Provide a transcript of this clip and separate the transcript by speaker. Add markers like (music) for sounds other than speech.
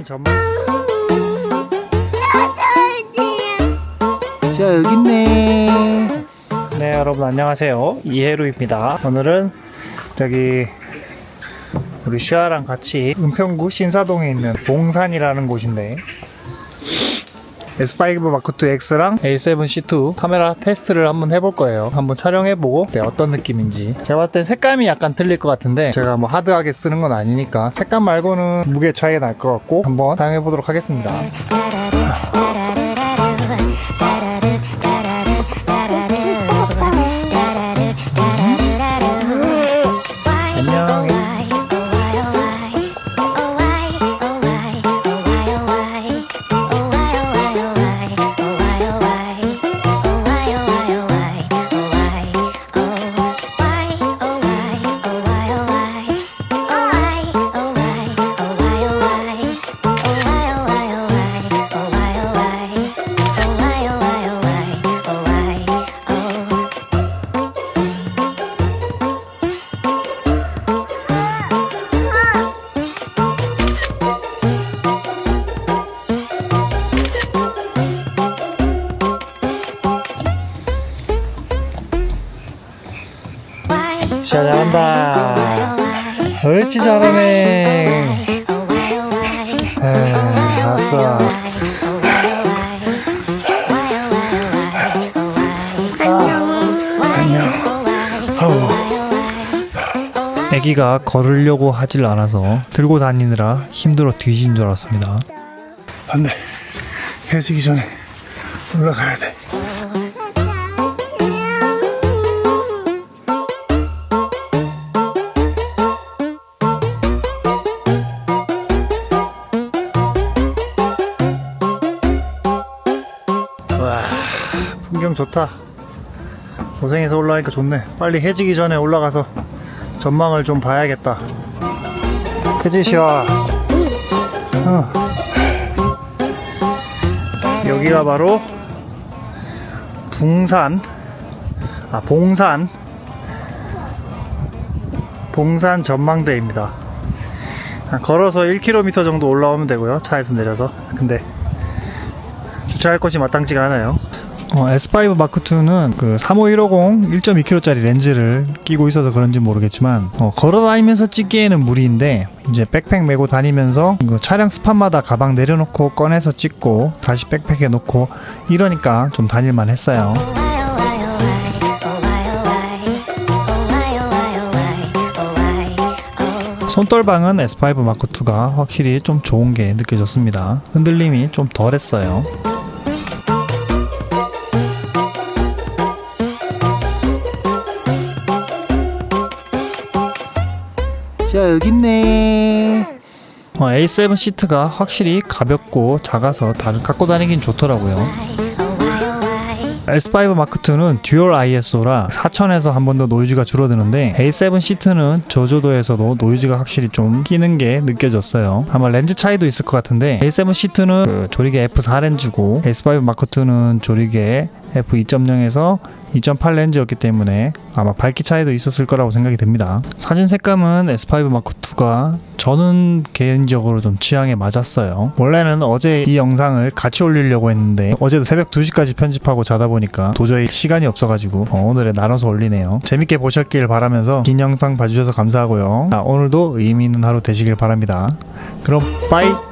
Speaker 1: 시안 전문 자 여기 있네.
Speaker 2: 네 여러분 안녕하세요. 이해루입니다. 오늘은 저기 우리 시아랑 같이 은평구 신사동에 있는 봉산이라는 곳인데 S5 마크2 X랑 A7 C2 카메라 테스트를 한번 해볼 거예요. 한번 촬영해보고 네, 어떤 느낌인지. 제가 봤을 때 색감이 약간 틀릴 것 같은데 제가 뭐 하드하게 쓰는 건 아니니까 색감 말고는 무게 차이가 날것 같고 한번 사용해보도록 하겠습니다. (laughs) 잘한다. 옳지 잘하네. 에이, 알았어. 아기가 걸으려고 하질 않아서 들고 다니느라 힘들어 뒤진 줄 알았습니다.
Speaker 3: 안 돼. 해지기 전에 올라가야 돼.
Speaker 2: 풍경 좋다. 고생해서 올라가니까 좋네. 빨리 해지기 전에 올라가서 전망을 좀 봐야겠다. 그지 시아? 어. 여기가 바로 붕산, 아 봉산, 봉산 전망대입니다. 아, 걸어서 1km 정도 올라오면 되고요. 차에서 내려서. 근데 주차할 곳이 마땅치가 않아요. 어, S5 마크 2는 그 35150 1.2kg짜리 렌즈를 끼고 있어서 그런지 모르겠지만 어, 걸어 다니면서 찍기에는 무리인데 이제 백팩 메고 다니면서 그 차량 스팟마다 가방 내려놓고 꺼내서 찍고 다시 백팩에 놓고 이러니까 좀 다닐만 했어요. 손떨방은 S5 마크2가 확실히 좀 좋은 게 느껴졌습니다. 흔들림이 좀 덜했어요.
Speaker 1: 시야 여기 있네.
Speaker 2: 어, A7 시트가 확실히 가볍고 작아서 갖고 다니긴 좋더라고요. S5 마크2는 듀얼 ISO라 4000에서 한 번 더 노이즈가 줄어드는데 A7 시트는 저조도에서도 노이즈가 확실히 좀 끼는 게 느껴졌어요. 아마 렌즈 차이도 있을 것 같은데 A7 시트는 그 조리개 F4 렌즈고 S5 마크2는 조리개 F2.0에서 2.8 렌즈였기 때문에 아마 밝기 차이도 있었을 거라고 생각이 됩니다. 사진 색감은 S5 마크2가 저는 개인적으로 좀 취향에 맞았어요. 원래는 어제 이 영상을 같이 올리려고 했는데 어제도 새벽 2시까지 편집하고 자다 보니까 도저히 시간이 없어가지고 어, 오늘에 나눠서 올리네요. 재밌게 보셨길 바라면서 긴 영상 봐주셔서 감사하고요. 아, 오늘도 의미 있는 하루 되시길 바랍니다. 그럼 빠이!